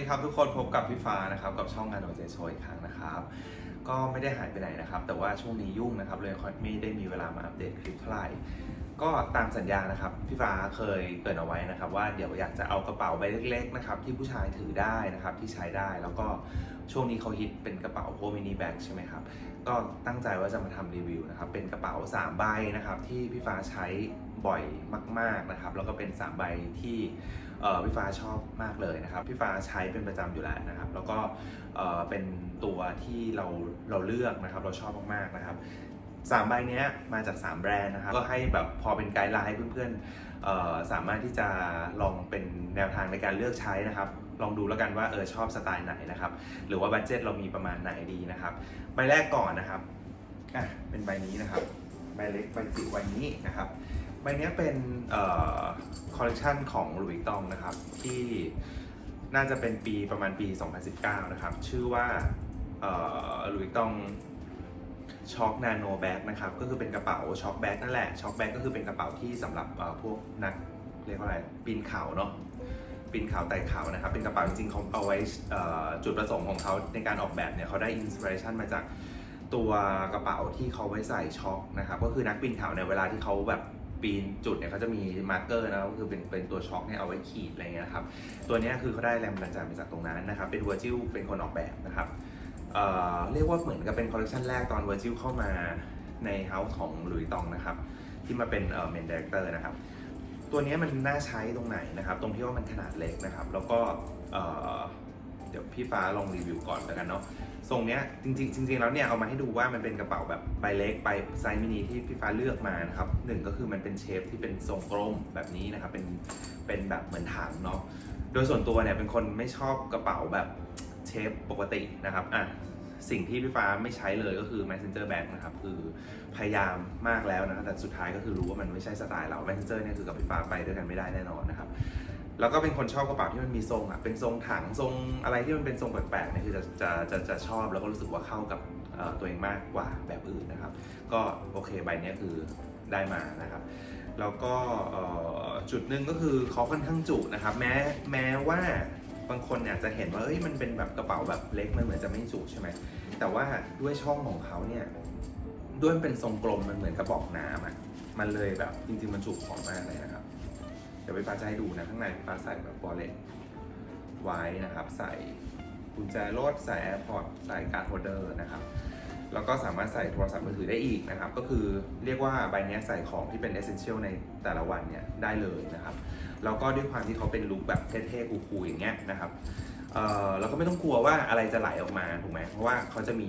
ดีครับทุกคนพบกับพี่ฟ้านะครับกับช่องงานโอเจโชอีกครั้งนะครับ ก็ไม่ได้หายไปไหนนะครับ แต่ว่าช่วงนี้ยุ่งนะครับเลยไม่ได้มีเวลามาอัปเดตคลิปเท่าไหร่ก็ตามสัญญานะครับพี่ฟ้าเคยเกิดเอาไว้นะครับว่าเดี๋ยวอยากจะเอากระเป๋าใบเล็กๆนะครับที่ผู้ชายถือได้นะครับที่ใช้ได้แล้วก็ช่วงนี้เขาฮิตเป็นกระเป๋าพวกมินิแบ็กใช่ไหมครับก็ตั้งใจว่าจะมาทำรีวิวนะครับเป็นกระเป๋า3ใบนะครับที่พี่ฟ้าใช้บ่อยมากๆนะครับแล้วก็เป็น3ใบที่ พี่ฟ้าชอบมากเลยนะครับพี่ฟ้าใช้เป็นประจำอยู่แล้วนะครับ แล้วก็เป็นตัวที่เราเราเลือกนะครับเราชอบมากๆนะครับสามใบเนี้ยมาจาก 3 แบรนด์นะครับ ก็ให้แบบพอเป็นไกด์ไลน์เพื่อนๆเอ่อสามารถที่จะลองเป็นแนวทางในการเลือกใช้นะครับ ลองดูแล้วกันว่าเออชอบสไตล์ไหนนะครับ หรือว่าบัตเจ็ตเรามีประมาณไหนดีนะครับ ใบแรกก่อนนะครับอะเป็นใบนี้นะครับ ใบเล็กใบจิ๋วใบนี้นะครับ ใบนี้เป็นคอลเลคชันของหลุยส์ตองนะครับ ที่น่าจะเป็นปีประมาณปี 2019 นะครับ ชื่อว่าหลุยส์ตองช็อคนาโนแบ็กนะครับ ก็คือเป็นกระเป๋าช็อคแบ็กนั่นแหละช็อคแบ็กก็คือเป็นกระเป๋าที่สำหรับพวกนักเรียกว่าอะไรปีนเขาเนาะปีนเขาไต่เขานะครับ เป็นกระเป๋าจริงๆเขาเอาไว้จุดประสงค์ของเขาในการออกแบบเนี่ยเขาได้อินสปิเรชันมาจากตัวกระเป๋าที่เขาไว้ใส่ช็อคนะครับ ก็คือนักปีนเขาเนี่ยเวลาที่เขาแบบ ปีนจุดเนี่ยเขาจะมีมาร์กเกอร์นะก็คือเป็นเป็นตัวช็อคเนี่ยเอาไว้ขีดอะไรเงี้ยครับตัวนี้คือเขาได้แรงบันดาลใจมาจากตรงนั้นนะครับเป็นเวอร์จิลเป็นคนออกแบบนะครับเเรียกว่าเหมือนกับเป็นคอลเลคชันแรกตอนเวอร์จิลเข้ามาในเฮาส์ของหลุยส์ตองนะครับที่มาเป็นเมนดีเรคเตอร์นะครับตัวนี้มันน่าใช้ตรงไหนนะครับ ตรงที่ว่ามันขนาดเล็กนะครับ แล้วก็ เดี๋ยวพี่ฟ้าลองรีวิวก่อนแล้วกันเนาะทรงเนี้ยจริงๆจริงๆแล้วเนี่ยเอามาให้ดูว่ามันเป็นกระเป๋าแบบใบเล็กใบไซส์มินิที่พี่ฟ้าเลือกมานะครับหนึ่งก็คือมันเป็นเชฟที่เป็นทรงกลมแบบนี้นะครับเป็นเป็นแบบเหมือนถังเนาะโดยส่วนตัวเนี่ยเป็นคนไม่ชอบกระเป๋าแบบเชฟปกตินะครับอะสิ่งที่พี่ฟ้าไม่ใช้เลยก็คือ messenger bag นะครับคือพยายามมากแล้วนะครับแต่สุดท้ายก็คือรู้ว่ามันไม่ใช่สไตล์เรา messenger เนี่ยคือกับพี่ฟ้าไปด้วยกันไม่ได้แน่นอนนะครับ แล้วก็เป็นคนชอบกระเป๋าที่มันมีทรงอะเป็นทรงถังทรงอะไรที่มันเป็นทรงแปลกๆเนี่ยคือจะจะจะจะชอบแล้วก็รู้สึกว่าเข้ากับตัวเองมากกว่าแบบอื่นนะครับ ก็โอเคใบนี้คือได้มานะครับ แล้วก็จุดหนึ่งก็คือเขาค่อนข้างจุนะครับ แม้แม้ว่าบางคนเนี่ยจะเห็นว่าเอ้ยมันเป็นแบบกระเป๋าแบบเล็กมันเหมือนจะไม่จุใช่ไหมแต่ว่าด้วยช่องของเขาเนี่ยด้วยมันเป็นทรงกลมมันเหมือนกระบอกน้ำอะมันเลยแบบจริงๆมันจุของมากเลยนะครับ เดี๋ยวไปฟ้าจะให้ดูนะข้างในฟ้าใส่แบบวอลเล็ตไว้นะครับ ใส่กุญแจรถใส่ AirPod ใส่การ์ดโฮเดอร์นะครับแล้วก็สามารถใส่โทรศัพท์มือถือได้อีกนะครับ ก็คือเรียกว่าใบนี้ใส่ของที่เป็น essential ในแต่ละวันเนี่ยได้เลยนะครับ แล้วก็ด้วยความที่เขาเป็นลุคแบบเท่ๆคูลๆอย่างเงี้ยนะครับเอ่อเราก็ไม่ต้องกลัวว่าอะไรจะไหลออกมาถูกไหมเพราะว่าเขาจะมี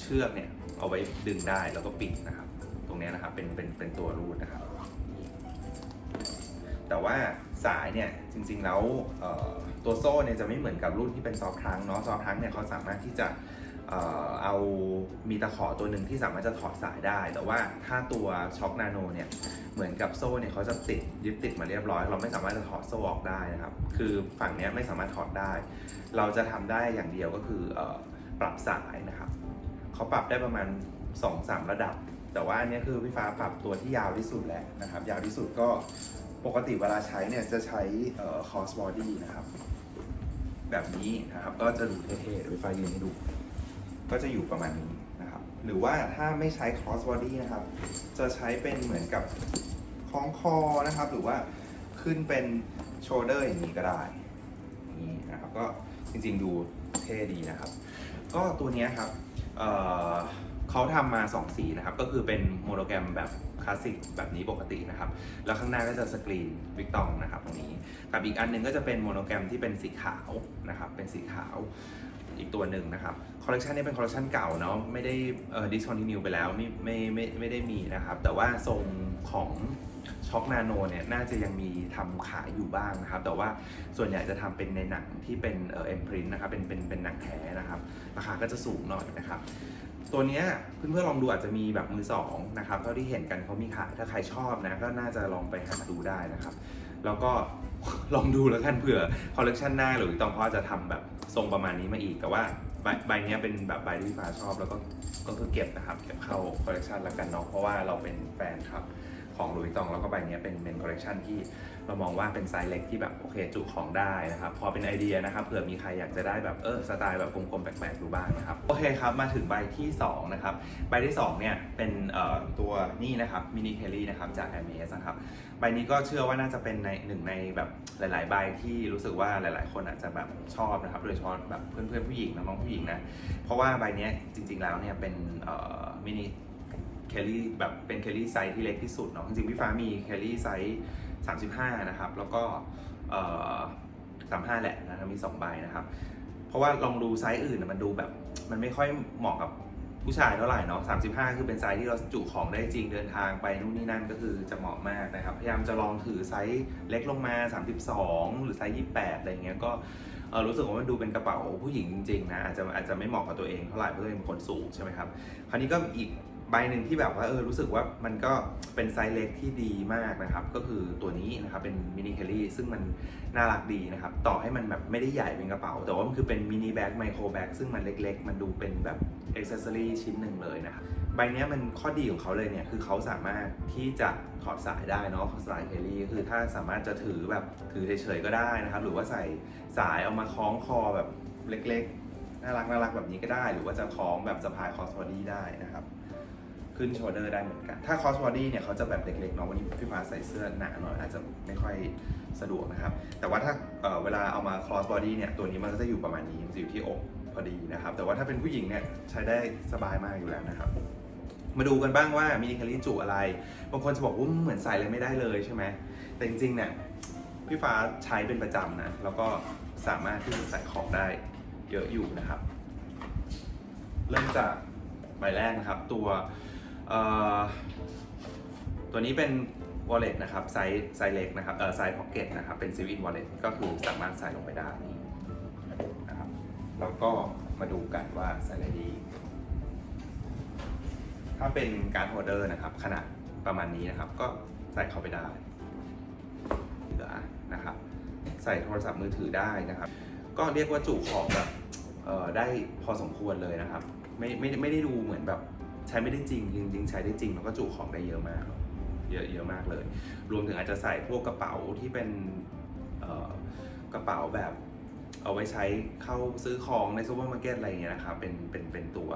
เชือกเนี่ยเอาไว้ดึงได้แล้วก็ปิดนะครับ ตรงนี้นะครับเป็นเป็นเป็นตัวรูดนะครับ แต่ว่าสายเนี่ยจริงๆแล้วตัวโซ่เนี่ยจะไม่เหมือนกับรุ่นที่เป็นซอฟทรังเนาะซอฟทรังเนี่ยเขาสามารถที่จะเอามีตะขอตัวหนึ่งที่สามารถจะถอดสายได้ แต่ว่าถ้าตัวช็อคนาโนเนี่ยเหมือนกับโซ่เนี่ยเขาจะติดยึดติดมาเรียบร้อย เราไม่สามารถจะถอดโซ่ออกได้นะครับคือฝั่งเนี้ยไม่สามารถถอดได้ เราจะทำได้อย่างเดียวก็คืออปรับสายนะครับเขาปรับได้ประมาณ 2-3 ระดับ แต่ว่าอันนี้คือพี่ฟ้าปรับตัวที่ยาวที่สุดแหละนะครับ ยาวที่สุดก็ ปกติเวลาใช้เนี่ยจะใช้เอ่อ cross body นะครับ แบบนี้นะครับก็จะดูเท่ๆโดยไฟยืนให้ดู ก็จะอยู่ประมาณนี้นะครับ หรือว่าถ้าไม่ใช้ cross body นะครับ จะใช้เป็นเหมือนกับคล้องคอนะครับ หรือว่าขึ้นเป็น shoulder อย่างนี้ก็ได้นี้นะครับก็จริงๆดูเท่ดีนะครับ ก็ตัวนี้ครับเเขาทำมา 2 สีนะครับ ก็คือเป็นโมโนแกรมแบบ คลาสสิกแบบนี้ปกตินะครับ แล้วข้างหน้าก็จะสกรีนวิกตองนะครับตรงนี้ กับอีกอันหนึงก็จะเป็นโมโนแกรมที่เป็นสีขาวนะครับ เป็นสีขาวอีกตัวหนึ่งนะครับ คอลเลคชันนี้เป็นคอลเลคชันเก่าเนาะ ไม่ได้เอ่อ discontinue ไปแล้วไม่ไม่ไม่ไม่ได้มีนะครับ แต่ว่าทรงของช็อคนาโนเนี่ยน่าจะยังมีทำขายอยู่บ้างนะครับ แต่ว่าส่วนใหญ่จะทำเป็นในหนังที่เป็นเอ่อ imprint นะครับเป็นเป็นเป็นหนังแท้นะครับ ราคาก็จะสูงหน่อยนะครับ ตัวเนี้ยเพื่อนๆลองดูอาจจะมีแบบมือสองนะครับเท่าที่เห็นกันเขามีขายถ้าใครชอบนะก็น่าจะลองไปหาดูได้นะครับ แล้วก็ลองดูแล้วกันเผื่อคอลเลกชันหน้าหรือตองพ่อจะทำแบบทรงประมาณนี้มาอีก แต่ว่าใบใบเนี้ยเป็นแบบใบที่พี่ฟ้าชอบแล้วก็ก็คือเก็บนะครับเก็บเข้าคอลเลกชันแล้วกันเนาะเพราะว่าเราเป็นแฟนครับ ของหลุยส์ตองแล้วก็ใบนี้เป็นเมนคอลเลคชันที่เรามองว่าเป็นไซส์เล็กที่แบบโอเคจุของได้นะครับพอเป็นไอเดียนะครับเผื่อมีใครอยากจะได้แบบเออสไตล์แบบกลมๆแปลกๆดูบ้างนะครับโอเคครับมาถึงใบที่2นะครับใบที่2เนี่ยเป็นตัวนี่นะครับมินิเคลลี่นะครับจาก m อ s นะครับใบนี้ก็เชื่อว่าน่าจะเป็นในหนึ่งในแบบหลาย ๆ ใบที่รู้สึกว่าหลาย ๆ คนอาจจะแบบชอบนะครับโดยเฉพาะแบบเพื่อนๆผู้หญิงน้องๆผู้หญิงนะเพราะว่าใบนี้จริง ๆ แล้วเนี่ยเป็นมินิ เคลลี่แบบเป็นเคลลี่ไซส์ที่เล็กที่สุดเนาะจริงๆพี่ฟ้ามีเคลลี่ไซส์35 นะครับ แล้วก็เอ่อ35 แหละนะครับมี 2 ใบนะครับ เพราะว่าลองดูไซส์อื่นนะมันดูแบบมันไม่ค่อยเหมาะกับผู้ชายเท่าไหร่เนาะ35 คือเป็นไซส์ที่เราจุของได้จริงเดินทางไปนู่นนี่นั่นก็คือจะเหมาะมากนะครับ พยายามจะลองถือไซส์เล็กลงมา 32 หรือไซส์28 อะไรเงี้ยก็เออรู้สึกว่ามันดูเป็นกระเป๋าผู้หญิงจริงๆนะอาจจะอาจจะไม่เหมาะกับตัวเองเท่าไหร่เพราะตัวเองเป็นคนสูงใช่ไหมครับ คราวนี้ก็อีก ใบหนึ่งที่แบบว่าเออรู้สึกว่ามันก็เป็นไซส์เล็กที่ดีมากนะครับ ก็คือตัวนี้นะครับเป็นมินิเคลลี่ซึ่งมันน่ารักดีนะครับ ต่อให้มันแบบไม่ได้ใหญ่เป็นกระเป๋า แต่ว่ามันคือเป็นมินิแบ็กไมโครแบ็กซึ่งมันเล็กๆ มันดูเป็นแบบอ็อกเซสซอรี่ชิ้นหนึ่งเลยนะครับใบเนี้ยมันข้อดีของเขาเลยเนี่ย คือเขาสามารถที่จะถอดสายได้เนาะสายเคลลี่คือถ้าสามารถจะถือแบบถือเฉยๆก็ได้นะครับ หรือว่าใส่สายเอามาคล้องคอแบบเล็กๆ น่ารักน่ารักแบบนี้ก็ได้ หรือว่าจะคล้องแบบสะพายคอสบอดีได้นะครับ ขึ้นโชเดอร์ได้เหมือนกัน ถ้าคอสบอดี้เนี่ยเขาจะแบบเล็กๆเนาะวันนี้พี่ฟ้าใส่เสื้อหนาหน่อยอาจจะไม่ค่อยสะดวกนะครับ แต่ว่าถ้าเออเวลาเอามาคอสบอดี้เนี่ยตัวนี้มันก็จะอยู่ประมาณนี้มันจะอยู่ที่อกพอดีนะครับ แต่ว่าถ้าเป็นผู้หญิงเนี่ยใช้ได้สบายมากอยู่แล้วนะครับ มาดูกันบ้างว่ามินิคาริจุอะไร บางคนจะบอกว่าเหมือนใส่อะไรไม่ได้เลยใช่ไหมแต่จริงๆเนี่ยพี่ฟ้าใช้เป็นประจำนะแล้วก็สามารถที่จะใส่ของได้เยอะอยู่นะครับ เริ่มจากใบแรกนะครับ ตัว ตัวนี้เป็น wallet นะครับไซส์ไซส์เล็กนะครับเออไซส์พ็อกเก็ตนะครับเป็นซิวิน wallet ก็คือสามารถใส่ลงไปได้นี่นะครับแล้วก็มาดูกันว่าใส่อะไรดี ถ้าเป็นการโฮเดอร์นะครับขนาดประมาณนี้นะครับ ก็ใส่เข้าไปได้เหลือนะครับ ใส่โทรศัพท์มือถือได้นะครับ ก็เรียกว่าจุของแบบได้พอสมควรเลยนะครับ ไม่ไม่ไม่ได้ดูเหมือนแบบ ใช้ไม่ได้จริงจริงๆใช้ได้จริงแล้วก็จุของได้เยอะมาก เยอะเยอะมากเลย รวมถึงอาจจะใส่พวกกระเป๋าที่เป็นกระเป๋าแบบเอาไว้ใช้เข้าซื้อของในซูเปอร์มาร์เก็ตอะไรเงี้ยนะครับเป็นเป็นเป็นตัว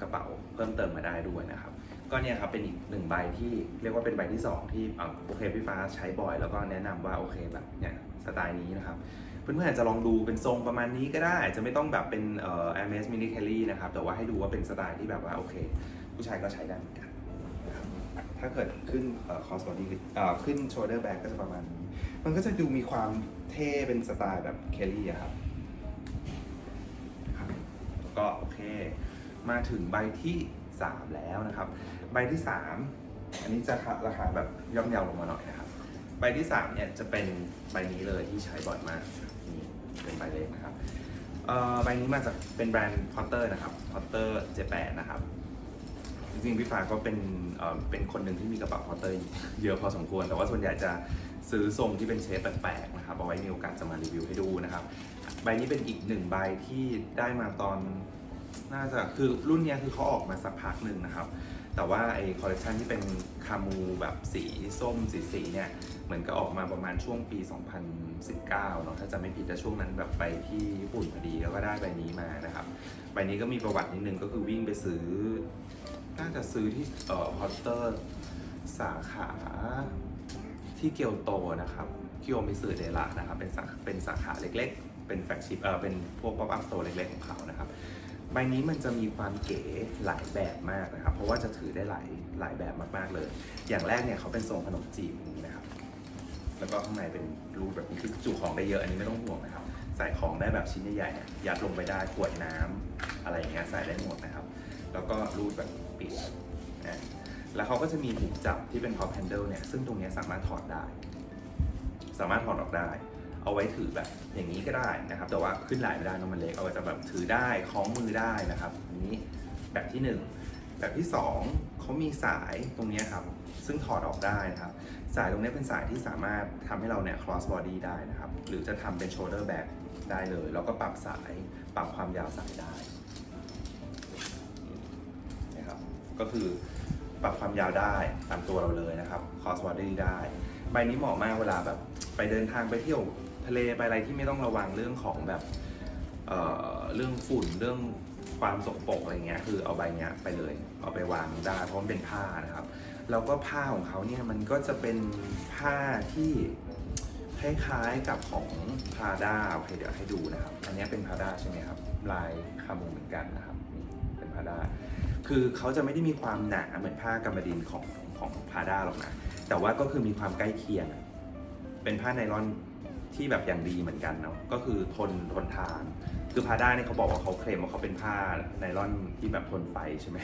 กระเป๋าเพิ่มเติมมาได้ด้วยนะครับ ก็เนี่ยครับเป็นอีกหนึ่งใบที่เรียกว่าเป็นใบที่สองที่โอเคพี่ฟ้าใช้บ่อย แล้วก็แนะนำว่าโอเคแบบเนี่ยสไตล์นี้นะครับ เพื่อนๆอาจจะลองดูเป็นทรงประมาณนี้ก็ได้จจะไม่ต้องแบบเป็นเอ่อ Hermes Mini Kelly นะครับ แต่ว่าให้ดูว่าเป็นสไตล์ที่แบบว่าโอเค ผู้ชายก็ใช้ได้เหมือนกันนะครับถ้าเกิดขึ้นคอสบอดี้ขึ้นโชเดอร์แบ็กก็จะประมาณนี้ มันก็จะดูมีความเท่เป็นสไตล์แบบเคลลี่อะครับครับก็โอเค มาถึงใบที่ 3 แล้วนะครับ ใบที่ 3 อันนี้จะราคาแบบย่อมเยาวลงมาหน่อยนะครับ ใบที่ 3 เนี่ยจะเป็นใบนี้เลยที่ใช้บ่อยมาก นี่เป็นใบเล็กนะครับใบนี้มาจากเป็นแบรนด์พอตเตอร์นะครับพอตเตอร์เจแปนนะครับจริงๆพี่ฟ้าก็เป็นเป็นคนหนึ่งที่มีกระเป๋าพอตเตอร์เยอะพอสมควร แต่ว่าส่วนใหญ่จะซื้อทรงที่เป็นเชฟแปลกๆนะครับเอาไว้มีโอกาสจะมารีวิวให้ดูนะครับ ใบนี้เป็นอีกหนึ่งใบที่ได้มาตอนน่าจะคือรุ่นนี้คือเขาออกมาสักพักหนึ่งนะครับ แต่ว่าไอ้คอลเลคชันที่เป็นคามูแบบสีส้มสีสีๆเนี่ย เหมือนก็ออกมาประมาณช่วงปี 2019เนาะถ้าจะไม่ผิดแต่ช่วงนั้นแบบไปที่ญี่ปุ่นพอดีแล้วก็ได้ใบนี้มานะครับใบนี้ก็มีประวัตินิดนึงก็คือวิ่งไปซื้อ น่าจะซื้อที่เอ่อฮอตเตอร์สาขาที่เกียวโตนะครับคิโอมิสึเดระนะครับเป็นสาเป็นสาขาเล็กๆ เป็นแฟลกชิพเออเป็นพวกป๊อปอัพสโตร์เล็กๆ ของเขานะครับใบนี้มันจะมีความเก๋หลายแบบมากนะครับ เพราะว่าจะถือได้หลายหลายแบบมากๆเลย อย่างแรกเนี่ยเขาเป็นทรงขนมจีบนี้นะครับ แล้วก็ข้างในเป็นรูแบบนี้คือจุของได้เยอะอันนี้ไม่ต้องห่วงนะครับ ใส่ของได้แบบชิ้นใหญ่ๆเนี่ยยัดลงไปได้ขวดน้ำอะไรอย่างเงี้ยใส่ได้หมดนะครับ แล้วก็รูดแบบปิดนะแล้วเขาก็จะมีหูจับที่เป็น top handle เนี่ยซึ่งตรงนี้สามารถถอดได้ สามารถถอดออกได้ เอาไว้ถือแบบอย่างนี้ก็ได้นะครับ แต่ว่าขึ้นหลายไม่ได้นอะมันเล็กเอาไว้จะแบบถือได้คล้องมือได้นะครับอันนี้แบบที่หนึ่งแบบที่สองเขามีสายตรงนี้ครับ ซึ่งถอดออกได้นะครับ สายตรงนี้เป็นสายที่สามารถทำให้เราเนี่ย cross body ได้นะครับ หรือจะทำเป็น shoulder bag ได้เลย แล้วก็ปรับสาย ปรับความยาวสายได้นะครับ ก็คือปรับความยาวได้ตามตัวเราเลยนะครับคอสวอดได้ ใบนี้เหมาะมากเวลาแบบไปเดินทางไปเที่ยวทะเลไปอะไรที่ไม่ต้องระวังเรื่องของแบบเเรื่องฝุ่นเรื่องความสกปรกอะไรเงี้ยคือเอาใบเนี้ยไปเลย เอาไปวางได้เพราะมันเป็นผ้านะครับ แล้วก็ผ้าของเขาเนี่ยมันก็จะเป็นผ้าที่คล้ายๆกับของพาด้าโอเคเดี๋ยวให้ดูนะครับ อันนี้เป็นพาด้าใช่ไหมครับ ลายคามูเหมือนกันนะครับนี่เป็นพาด้าคือเขาจะไม่ได้มีความหนาเหมือนผ้ากำมะดินของของพาด้าหรอกนะแต่ว่าก็คือมีความใกล้เคียง เป็นผ้าไนลอน ที่แบบอย่างดีเหมือนกันเนาะก็คือทนทนทาน คือพาด้าเนี่ยเขาบอกว่าเขาเคลมว่าเขาเป็นผ้าไนลอนที่แบบทนไฟใช่ไหม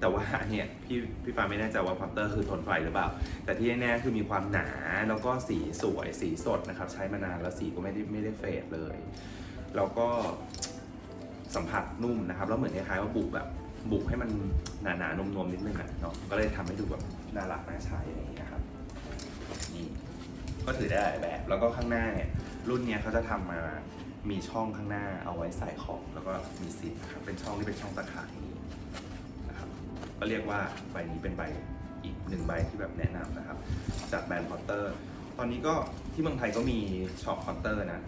แต่ว่าเนี่ยพี่พี่ปาไม่แน่ใจว่าพัตเตอร์คือทนไฟหรือเปล่า แต่ที่แน่ๆคือมีความหนาแล้วก็สีสวยสีสดนะครับ ใช้มานานแล้วสีก็ไม่ได้ไม่ได้เฟดเลย แล้วก็สัมผัสนุ่มนะครับ แล้วเหมือนคล้ายๆว่าบุกแบบบุกให้มันหนาๆนมๆนิดนึงอะเนาะก็เลยทำให้ดูแบบน่ารักน่าใช้อะไรอย่างเงี้ยครับ ก็ถือได้หลายแบบ แล้วก็ข้างหน้าเนี่ยรุ่นเนี้ยเขาจะทำมามีช่องข้างหน้าเอาไว้ใส่ของ แล้วก็มีซิปนะครับเป็นช่องที่เป็นช่องตะข่ายนี้นะครับก็เรียกว่าใบนี้เป็นใบอีกหนึ่งใบที่แบบแนะนำนะครับ จากแบรนด์พอตเตอร์ ตอนนี้ก็ที่เมืองไทยก็มีช็อปพอตเตอร์นะ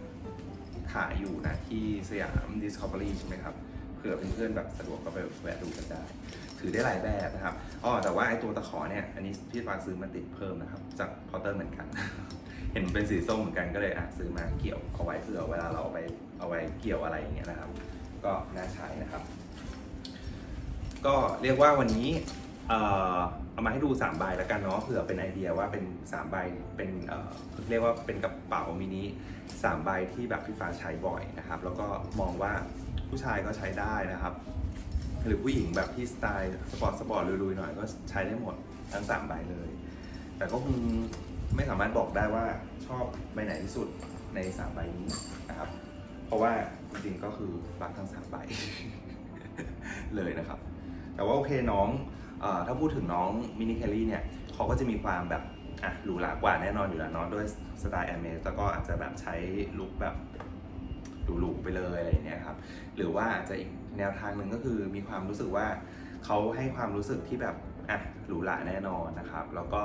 ขายอยู่นะที่สยาม Discovery ใช่ไหมครับ เผื่อเพื่อนๆแบบสะดวกก็ไปแวะดูกันได้ ถือได้หลายแบบนะครับอ๋อแต่ว่าไอ้ตัวตะขอเนี่ย อันนี้พี่ฟางซื้อมาติดเพิ่มนะครับ จากพอตเตอร์เหมือนกัน ห็นเป็นสีส้มเหมือนกันก็เลยอะซื้อมาเกี่ยวเอาไว้เผื่อเวลาเราเอาไปเอาไว้เกี่ยวอะไรอย่างเงี้ยนะครับ ก็น่าใช้นะครับ ก็เรียกว่าวันนี้เอ่อเอามาให้ดู3ใบแล้วกันเนาะเผื่อเป็นไอเดียว่าเป็น3ใบเป็นเอ่อเรียกว่าเป็นกระเป๋ามินิ3ใบที่แบบพี่ฟ้าใช้บ่อยนะครับ แล้วก็มองว่าผู้ชายก็ใช้ได้นะครับ หรือผู้หญิงแบบที่สไตล์สปอร์ตสปอร์ตลุยๆหน่อยก็ใช้ได้หมดทั้งสามใบเลย แต่ก็คง ไม่สามารถบอกได้ว่าชอบใบไหนที่สุดในสามใบนี้นะครับ เพราะว่าจริงๆก็คือรักทั้งสามใบ เลยนะครับ แต่ว่าโอเคน้องอถ้าพูดถึงน้องมินิแคลรี่เนี่ยเขาก็จะมีความแบบอะหรูหรากว่าแน่นอนอยู่แล้วเนาะด้วยสไตล์แอมเมสแล้วก็อาจจะแบบใช้ลุคแบบหรูๆไปเลยอะไรอย่างเงี้ยครับ หรือว่าอาจจะอีกแนวทางหนึ่งก็คือมีความรู้สึกว่าเขาให้ความรู้สึกที่แบบอะหรูหราแน่นอนนะครับ แล้วก็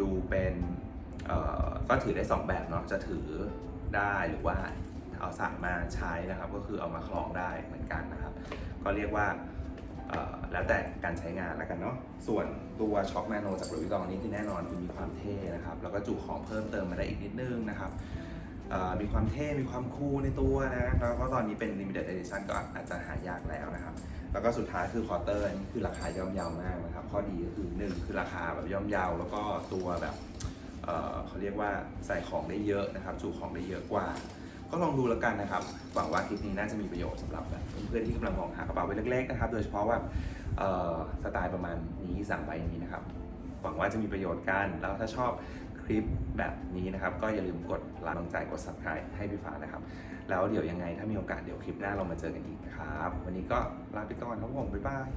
ดูเป็น ก็ถือได้ 2 แบบเนาะจะถือได้หรือว่าเอาสายมาใช้นะครับ ก็คือเอามาคล้องได้เหมือนกันนะครับ ก็เรียกว่าแล้วแต่การใช้งานแล้วกันเนาะส่วนตัวช็อคแมนโนจากหลุยส์ตองนี้ที่แน่นอนคือมีความเท่นะครับ แล้วก็จุของเพิ่มเติมมาได้อีกนิดนึงนะครับมีความเท่ มีความคูลในตัวนะแล้วก็ตอนนี้เป็น limited edition ก็อาจจะหายากแล้วนะครับ แล้วก็สุดท้ายคือคอเตอร์อันนี้คือราคาย่อมเยาวมากนะครับ ข้อดีก็คือหนึ่งคือราคาแบบย่อมเยาว แล้วก็ตัวแบบ เเขาเรียกว่าใส่ของได้เยอะนะครับจุของได้เยอะกว่า ก็ลองดูแล้วกันนะครับหวังว่าคลิปนี้น่าจะมีประโยชน์สำหรับเพื่อนๆที่กำลังมองหากระเป๋าใบเล็กๆนะครับ โดยเฉพาะว่าสไตล์ประมาณนี้สามใบนี้นะครับหวังว่าจะมีประโยชน์กัน แล้วถ้าชอบคลิปแบบนี้นะครับ ก็อย่าลืมกดไลค์กำลังใจกด subscribe ให้พี่ฟ้านะครับ แล้วเดี๋ยวยังไงถ้ามีโอกาสเดี๋ยวคลิปหน้าเรามาเจอกันอีกนะครับ วันนี้ก็ลาไปก่อนครับผมบ๊ายบาย